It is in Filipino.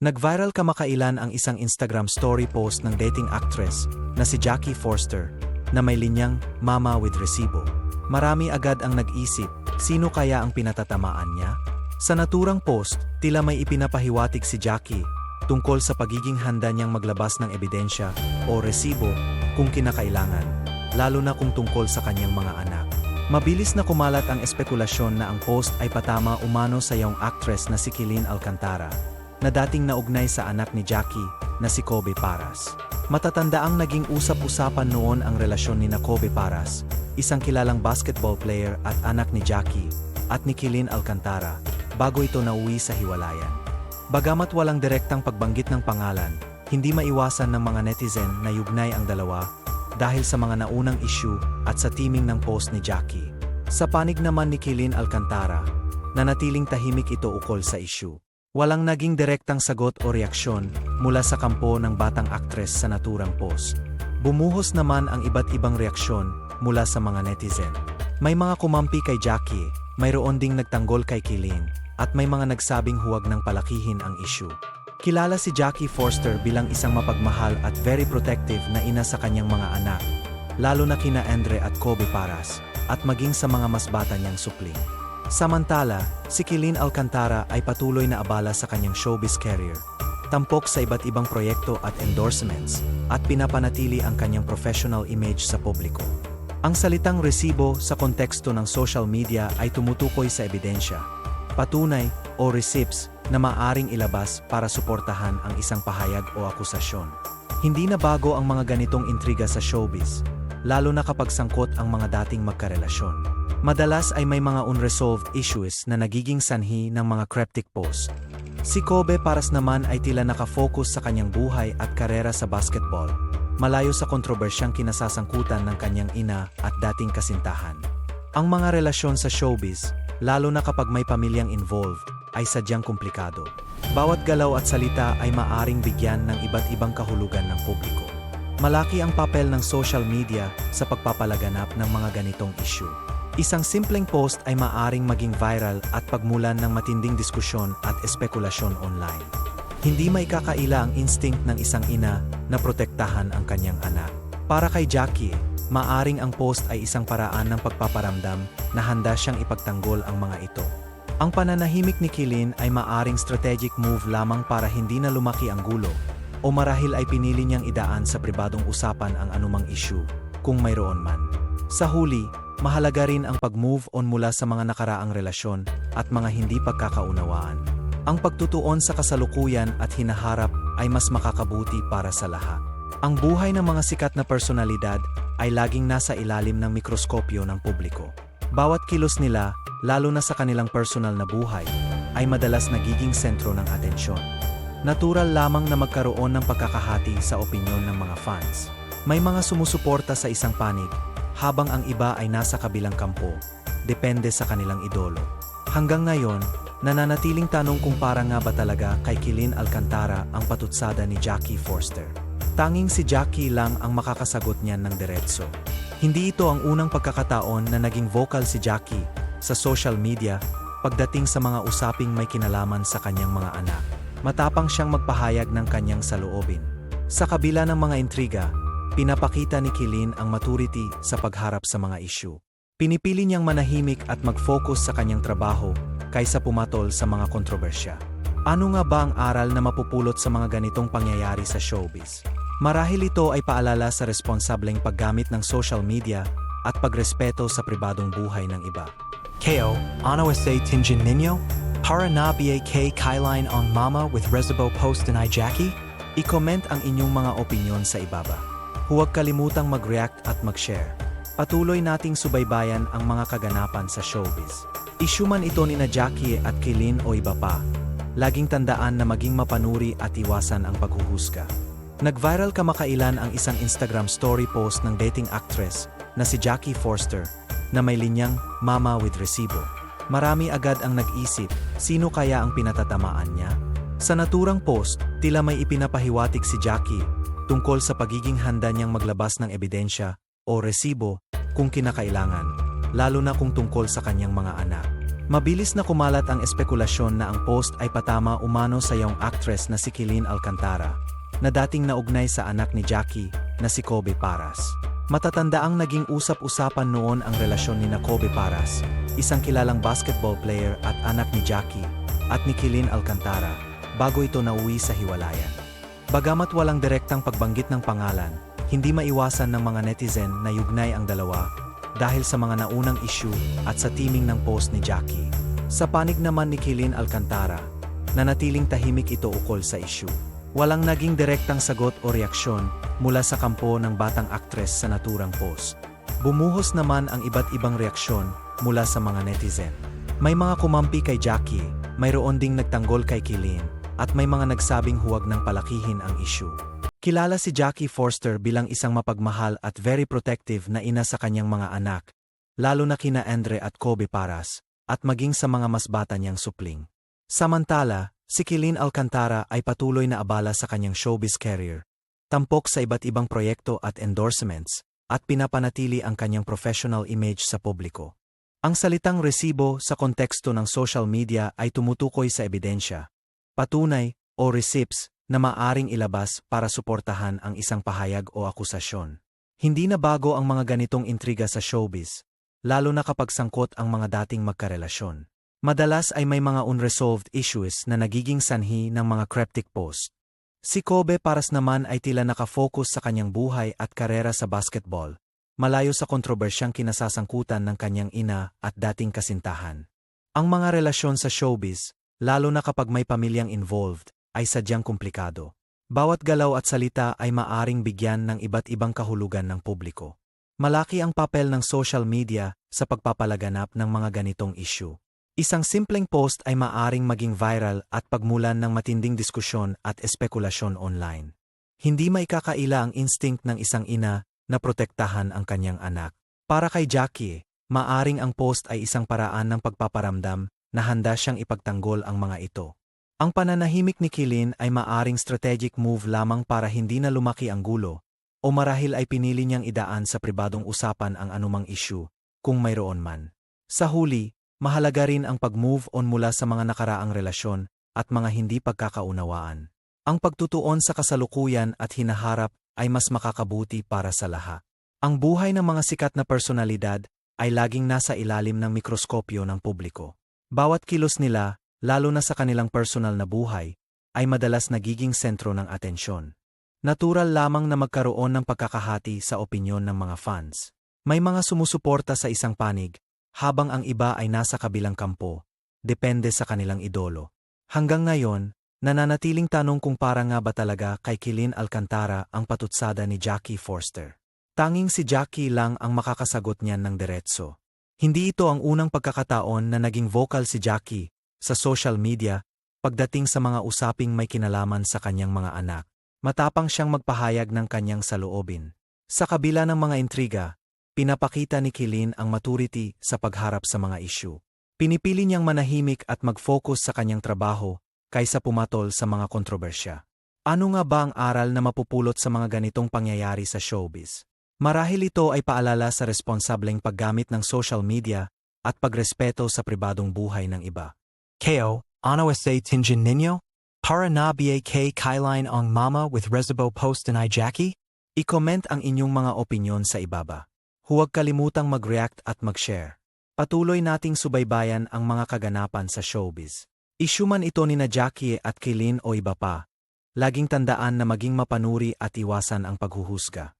Nag-viral kamakailan ang isang Instagram story post ng dating actress na si Jackie Forster na may linyang Mama with Resibo. Marami agad ang nag-isip, sino kaya ang pinatatamaan niya? Sa naturang post, tila may ipinapahiwatig si Jackie tungkol sa pagiging handa niyang maglabas ng ebidensya o resibo kung kinakailangan, lalo na kung tungkol sa kanyang mga anak. Mabilis na kumalat ang espekulasyon na ang post ay patama umano sa young actress na si Kilin Alcantara na dating naugnay sa anak ni Jackie na si Kobe Paras. Matatandaang naging usap-usapan noon ang relasyon ni na Kobe Paras, isang kilalang basketball player at anak ni Jackie at ni Kilin Alcantara bago ito nauwi sa hiwalayan. Bagamat walang direktang pagbanggit ng pangalan, hindi maiwasan ng mga netizen na yugnay ang dalawa dahil sa mga naunang issue at sa teaming ng post ni Jackie. Sa panig naman ni Kilin Alcantara, nanatiling tahimik ito ukol sa issue. Walang naging direktang sagot o reaksyon mula sa kampo ng batang aktres sa naturang post. Bumuhos naman ang iba't ibang reaksyon mula sa mga netizen. May mga kumampi kay Jackie, mayroon ding nagtanggol kay Kilin, at may mga nagsabing huwag nang palakihin ang issue. Kilala si Jackie Forster bilang isang mapagmahal at very protective na ina sa kanyang mga anak, lalo na kina Andre at Kobe Paras, at maging sa mga mas bata niyang supling. Samantala, si Kilin Alcantara ay patuloy na abala sa kanyang showbiz career. Tampok sa iba't ibang proyekto at endorsements, at pinapanatili ang kanyang professional image sa publiko. Ang salitang resibo sa konteksto ng social media ay tumutukoy sa ebidensya, patunay o receipts na maaring ilabas para suportahan ang isang pahayag o akusasyon. Hindi na bago ang mga ganitong intriga sa showbiz, lalo na kapag sangkot ang mga dating magkarelasyon. Madalas ay may mga unresolved issues na nagiging sanhi ng mga cryptic post. Si Kobe Paras naman ay tila nakafocus sa kanyang buhay at karera sa basketball, malayo sa kontrobersyang kinasasangkutan ng kanyang ina at dating kasintahan. Ang mga relasyon sa showbiz, lalo na kapag may pamilyang involved, ay sadyang komplikado. Bawat galaw at salita ay maaring bigyan ng iba't ibang kahulugan ng publiko. Malaki ang papel ng social media sa pagpapalaganap ng mga ganitong issue. Isang simpleng post ay maaring maging viral at pagmulan ng matinding diskusyon at espekulasyon online. Hindi may kakaila ang instinct ng isang ina na protektahan ang kanyang anak. Para kay Jackie, maaring ang post ay isang paraan ng pagpaparamdam na handa siyang ipagtanggol ang mga ito. Ang pananahimik ni Kilin ay maaring strategic move lamang para hindi na lumaki ang gulo o marahil ay pinili niyang idaan sa pribadong usapan ang anumang issue, kung mayroon man. Sa huli, mahalaga rin ang pag-move on mula sa mga nakaraang relasyon at mga hindi pagkakaunawaan. Ang pagtutuon sa kasalukuyan at hinaharap ay mas makakabuti para sa lahat. Ang buhay ng mga sikat na personalidad ay laging nasa ilalim ng mikroskopyo ng publiko. Bawat kilos nila, lalo na sa kanilang personal na buhay, ay madalas nagiging sentro ng atensyon. Natural lamang na magkaroon ng pagkakahati sa opinyon ng mga fans. May mga sumusuporta sa isang panig habang ang iba ay nasa kabilang kampo, depende sa kanilang idolo. Hanggang ngayon, nananatiling tanong kung para nga ba talaga kay Kilin Alcantara ang patutsada ni Jackie Forster. Tanging si Jackie lang ang makakasagot niyan ng diretso. Hindi ito ang unang pagkakataon na naging vocal si Jackie sa social media pagdating sa mga usaping may kinalaman sa kanyang mga anak. Matapang siyang magpahayag ng kanyang saloobin. Sa kabila ng mga intriga, Pinapakita ni Kilin ang maturity sa pagharap sa mga issue. Pinipili niyang manahimik at mag-focus sa kanyang trabaho kaysa pumatol sa mga kontrobersya. Ano nga ba ang aral na mapupulot sa mga ganitong pangyayari sa showbiz? Marahil ito ay paalala sa responsableng paggamit ng social media at pagrespeto sa pribadong buhay ng iba. KO, ano say Tinjin Ninyo? Para na kay Kyline on Mama with Reservo Post and I Jackie? I-comment ang inyong mga opinyon sa ibaba. Huwag kalimutang mag-react at mag-share. Patuloy nating subaybayan ang mga kaganapan sa showbiz. Issue man ito ni na Jackie at Kilin o iba pa. Laging tandaan na maging mapanuri at iwasan ang paghuhusga. Nag-viral kamakailan ang isang Instagram story post ng dating actress na si Jackie Forster na may linyang Mama with Resibo. Marami agad ang nag-isip, sino kaya ang pinatatamaan niya? Sa naturang post, tila may ipinapahiwatig si Jackie tungkol sa pagiging handa niyang maglabas ng ebidensya o resibo kung kinakailangan, lalo na kung tungkol sa kanyang mga anak. Mabilis na kumalat ang espekulasyon na ang post ay patama umano sa young actress na si Kilin Alcantara, na dating naugnay sa anak ni Jackie na si Kobe Paras. Matatandaang naging usap-usapan noon ang relasyon ni na Kobe Paras, isang kilalang basketball player at anak ni Jackie, at ni Kilin Alcantara, bago ito nauwi sa hiwalayan. Bagamat walang direktang pagbanggit ng pangalan, hindi maiwasan ng mga netizen na yugnay ang dalawa dahil sa mga naunang issue at sa timing ng post ni Jackie. Sa panig naman ni Kilin Alcantara, nanatiling tahimik ito ukol sa issue. Walang naging direktang sagot o reaksyon mula sa kampo ng batang aktres sa naturang post. Bumuhos naman ang iba't ibang reaksyon mula sa mga netizen. May mga kumampi kay Jackie, mayroon ding nagtanggol kay Kilin, at may mga nagsabing huwag nang palakihin ang issue. Kilala si Jackie Forster bilang isang mapagmahal at very protective na ina sa kanyang mga anak, lalo na kina Andre at Kobe Paras, at maging sa mga mas bata niyang supling. Samantala, si Kilin Alcantara ay patuloy na abala sa kanyang showbiz career, tampok sa iba't ibang proyekto at endorsements, at pinapanatili ang kanyang professional image sa publiko. Ang salitang resibo sa konteksto ng social media ay tumutukoy sa ebidensya, patunay o receipts na maaring ilabas para suportahan ang isang pahayag o akusasyon. Hindi na bago ang mga ganitong intriga sa showbiz, lalo na kapag sangkot ang mga dating magkarelasyon. Madalas ay may mga unresolved issues na nagiging sanhi ng mga cryptic post. Si Kobe Paras naman ay tila nakafocus sa kanyang buhay at karera sa basketball, malayo sa kontrobersyang kinasasangkutan ng kanyang ina at dating kasintahan. Ang mga relasyon sa showbiz, lalo na kapag may pamilyang involved, ay sadyang komplikado. Bawat galaw at salita ay maaring bigyan ng iba't ibang kahulugan ng publiko. Malaki ang papel ng social media sa pagpapalaganap ng mga ganitong issue. Isang simpleng post ay maaring maging viral at pagmulan ng matinding diskusyon at espekulasyon online. Hindi maikakaila ang instinct ng isang ina na protektahan ang kanyang anak. Para kay Jackie, maaring ang post ay isang paraan ng pagpaparamdam na handa siyang ipagtanggol ang mga ito. Ang pananahimik ni Kilin ay maaring strategic move lamang para hindi na lumaki ang gulo, o marahil ay pinili niyang idaan sa pribadong usapan ang anumang issue, kung mayroon man. Sa huli, mahalaga rin ang pag-move on mula sa mga nakaraang relasyon at mga hindi pagkakaunawaan. Ang pagtutuon sa kasalukuyan at hinaharap ay mas makakabuti para sa lahat. Ang buhay ng mga sikat na personalidad ay laging nasa ilalim ng mikroskopyo ng publiko. Bawat kilos nila, lalo na sa kanilang personal na buhay, ay madalas nagiging sentro ng atensyon. Natural lamang na magkaroon ng pagkakahati sa opinyon ng mga fans. May mga sumusuporta sa isang panig, habang ang iba ay nasa kabilang kampo, depende sa kanilang idolo. Hanggang ngayon, nananatiling tanong kung para nga ba talaga kay Kilin Alcantara ang patutsada ni Jackie Forster. Tanging si Jackie lang ang makakasagot niyan ng diretso. Hindi ito ang unang pagkakataon na naging vocal si Jackie sa social media pagdating sa mga usaping may kinalaman sa kanyang mga anak. Matapang siyang magpahayag ng kanyang saloobin. Sa kabila ng mga intriga, pinapakita ni Kilin ang maturity sa pagharap sa mga issue. Pinipili niyang manahimik at mag-focus sa kanyang trabaho kaysa pumatol sa mga kontrobersya. Ano nga ba ang aral na mapupulot sa mga ganitong pangyayari sa showbiz? Marahil ito ay paalala sa responsableng paggamit ng social media at pagrespeto sa pribadong buhay ng iba. Ko, ano sa Tinjin Ninyo? Para na BAK Kailine ang Mama with Rezibo Post and I Jackie? I-comment ang inyong mga opinyon sa ibaba. Huwag kalimutang mag-react at mag-share. Patuloy nating subaybayan ang mga kaganapan sa showbiz. Issue man ito ni na Jackie at Kilin o iba pa. Laging tandaan na maging mapanuri at iwasan ang paghuhusga.